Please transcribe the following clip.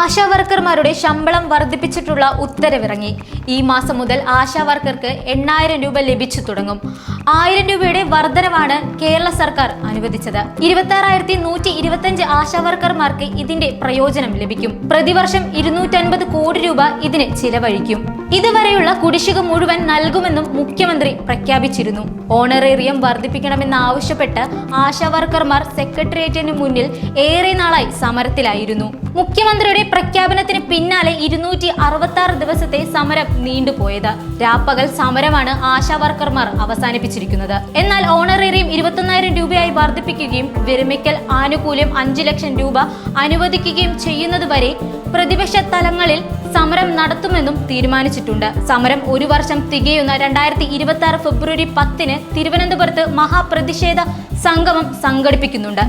ആശാ വർക്കർമാരുടെ ശമ്പളം വർദ്ധിപ്പിച്ചിട്ടുള്ള ഉത്തരവിറങ്ങി. ഈ മാസം മുതൽ ആശാ വർക്കർക്ക് എണ്ണായിരം രൂപ ലഭിച്ചു തുടങ്ങും. ആയിരം രൂപയുടെ വർധനവാണ് കേരള സർക്കാർ അനുവദിച്ചത്. ഇരുപത്തി നൂറ്റി ഇരുപത്തിയഞ്ച് വർക്കർമാർക്ക് ഇതിന്റെ പ്രയോജനം ലഭിക്കും. പ്രതിവർഷം ഇരുന്നൂറ്റൻപത് കോടി രൂപ ഇതിന് ചിലവഴിക്കും. ഇതുവരെയുള്ള കുടിശ്ശിക മുഴുവൻ നൽകുമെന്നും മുഖ്യമന്ത്രി പ്രഖ്യാപിച്ചിരുന്നു. ഓണറേറിയം വർദ്ധിപ്പിക്കണമെന്നാവശ്യപ്പെട്ട് ആശാവർക്കർമാർ സെക്രട്ടേറിയറ്റിന് മുന്നിൽ ഏറെ നാളായി സമരത്തിലായിരുന്നു. മുഖ്യമന്ത്രിയുടെ പ്രഖ്യാപനത്തിന് പിന്നാലെ ഇരുന്നൂറ്റി അറുപത്തി ദിവസത്തെ സമരം നീണ്ടുപോയത്. രാപ്പകൽ സമരമാണ് ആശാവർക്കർമാർ അവസാനിപ്പിച്ചിരിക്കുന്നത്. എന്നാൽ ഓണറേറിയം ഇരുപത്തൊന്നായിരം രൂപയായി വർദ്ധിപ്പിക്കുകയും വിരമിക്കൽ ആനുകൂല്യം അഞ്ചു ലക്ഷം രൂപ അനുവദിക്കുകയും ചെയ്യുന്നതുവരെ പ്രതിപക്ഷ തലങ്ങളിൽ സമരം നടത്തുമെന്നും തീരുമാനിച്ചിട്ടുണ്ട്. സമരം ഒരു വർഷം തികയുന്ന രണ്ടായിരത്തി ഇരുപത്തി ആറ് ഫെബ്രുവരി പത്തിന് തിരുവനന്തപുരത്ത് മഹാപ്രതിഷേധ സംഗമം സംഘടിപ്പിക്കുന്നുണ്ട്.